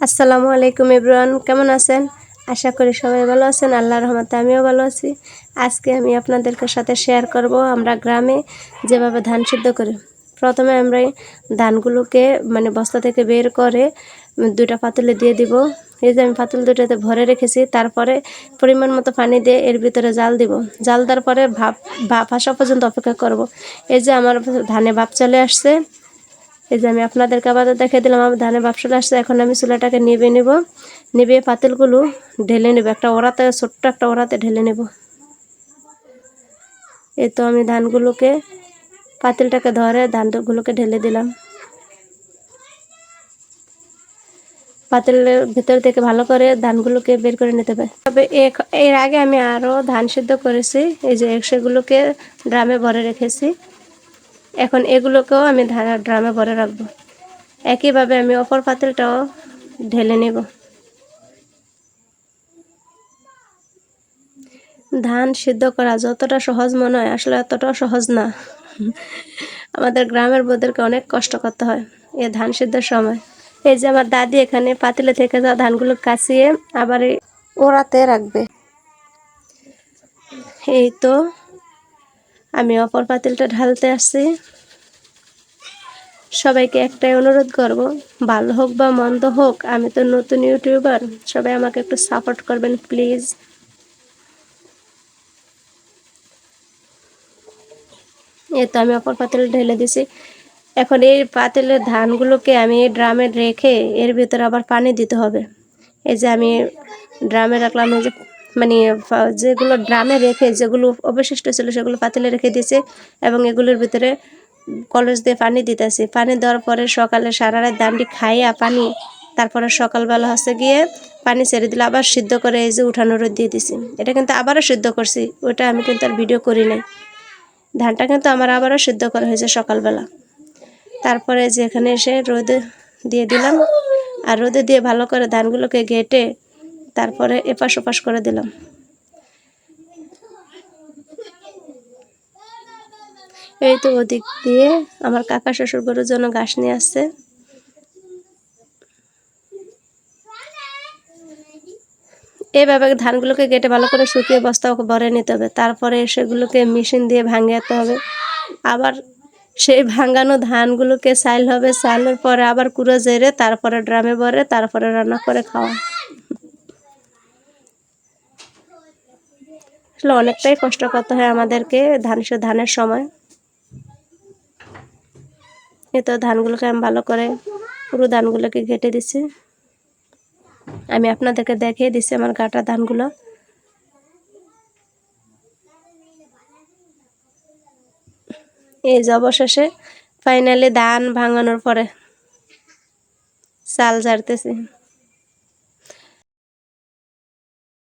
আসসালামু আলাইকুম ইব্রান কেমন আছেন? আশা করি সবাই ভালো আছেন আল্লাহ রহমতে আমিও ভালো আছি। আজকে আমি আপনাদেরকে সাথে শেয়ার করব আমরা গ্রামে যেভাবে ধান সিদ্ধ করি। প্রথমে আমরা ধানগুলোকে মানে বস্তা থেকে বের করে দুটা পাতলে দিয়ে দিব। এই যে আমি পাতল দুটাতে ভরে রেখেছি, তারপরে পরিমাণ মতো পানি দিয়ে এর ভিতরে জাল দিব। জাল দেওয়ার পরে ভাপ ভাপ আসা পর্যন্ত অপেক্ষা করব। এই যে আমার ধানে ভাপ চলে আসছে এই যে আমি আপনাদেরকে আবার দেখে দিলাম, আমার ধানের বাপসটা আসছে। এখন আমি চুলাটাকে নিবে নেব। নিবে পাতিলগুলো ঢেলে নেব। একটা ওড়াতে, ছোট্ট একটা ওড়াতে ঢেলে নেব। এই তো আমি ধানগুলোকে, পাতিলটাকে ধরে ধানগুলোকে ঢেলে দিলাম। পাতিলের ভিতর থেকে ভালো করে ধানগুলোকে বের করে নিতে হবে। তবে এর আগে আমি আরও ধান সিদ্ধ করেছি। এই যে সেগুলোকে ড্রামে ভরে রেখেছি। এখন এগুলোকেও আমি ধারা ড্রামে ভরে রাখব। একইভাবে আমি অপর পাতিলটাও ঢেলে নেব। ধান সিদ্ধ করা যতটা সহজ মনে হয়, আসলে এতটাও সহজ না। আমাদের গ্রামের বোধদেরকে অনেক কষ্ট করতে হয় এ ধান সিদ্ধের সময়। এই যে আমার দাদি এখানে পাতিলে থেকে যাওয়া ধানগুলো কাচিয়ে আবার ওড়াতে রাখবে। এই তো আমি অপর পাতিলটা ঢালতে আসছি। সবাইকে একটাই অনুরোধ করব, ভালো হোক বা মন্দ হোক, আমি তো নতুন ইউটিউবার, সবাই আমাকে একটু সাপোর্ট করবেন, প্লিজ। এ তো আমি অপর পাতিল ঢেলে দিছি। এখন এই পাতিলের ধানগুলোকে আমি ড্রামে রেখে এর ভিতরে আবার পানি দিতে হবে। এই যে আমি ড্রামে রাখলাম, এই যে মানে যেগুলো ড্রামে রেখে, যেগুলো অবশিষ্ট ছিল, সেগুলো পাতিলে রেখে দিয়েছে এবং এগুলোর ভিতরে কলস দিয়ে পানি দিতেছি। পানি দেওয়ার পরে সকালে সারা রাত দানটি খাইয়া পানি, তারপরে সকালবেলা হচ্ছে গিয়ে পানি ছেড়ে দিলে, আবার সিদ্ধ করে এই যে উঠানো রোদ দিয়ে দিছি। এটা কিন্তু আবারও সিদ্ধ করছি, ওটা আমি কিন্তু আর ভিডিও করি নাই। ধানটা কিন্তু আমার আবারও সিদ্ধ করা হয়েছে সকালবেলা। তারপরে যে এখানে এসে রোদে দিয়ে দিলাম, আর রোদে দিয়ে ভালো করে ধানগুলোকে ঘেটে তারপরে এপাশ ওপাশ করে দিলাম। এই তো ওদিক দিয়ে আমার কাকা শ্বশুর গরুর জন্য ঘাস নিয়ে আসছে। এইভাবে ধানগুলোকে কেটে ভালো করে শুকিয়ে বস্তা ভরে নিতে হবে। তারপরে সেগুলোকে মেশিন দিয়ে ভাঙাতে হবে। আবার সেই ভাঙানো ধানগুলোকে সাইল হবে। সাইলের পরে আবার কুড়ো জেরে তারপরে ড্রামে ভরে তারপরে রান্না করে খাওয়া। আসলে অনেকটাই কষ্ট করতে হয় আমাদেরকে ধান ধানের সময়। এ তো ধানগুলোকে আমি ভালো করে পুরো ধানগুলোকে ঘেটে দিছি। আমি আপনাদেরকে দেখিয়ে দিছি আমার গাটা ধানগুলো। এই যে অবশেষে ফাইনালি ধান ভাঙানোর পরে চাল ঝাড়তেছি।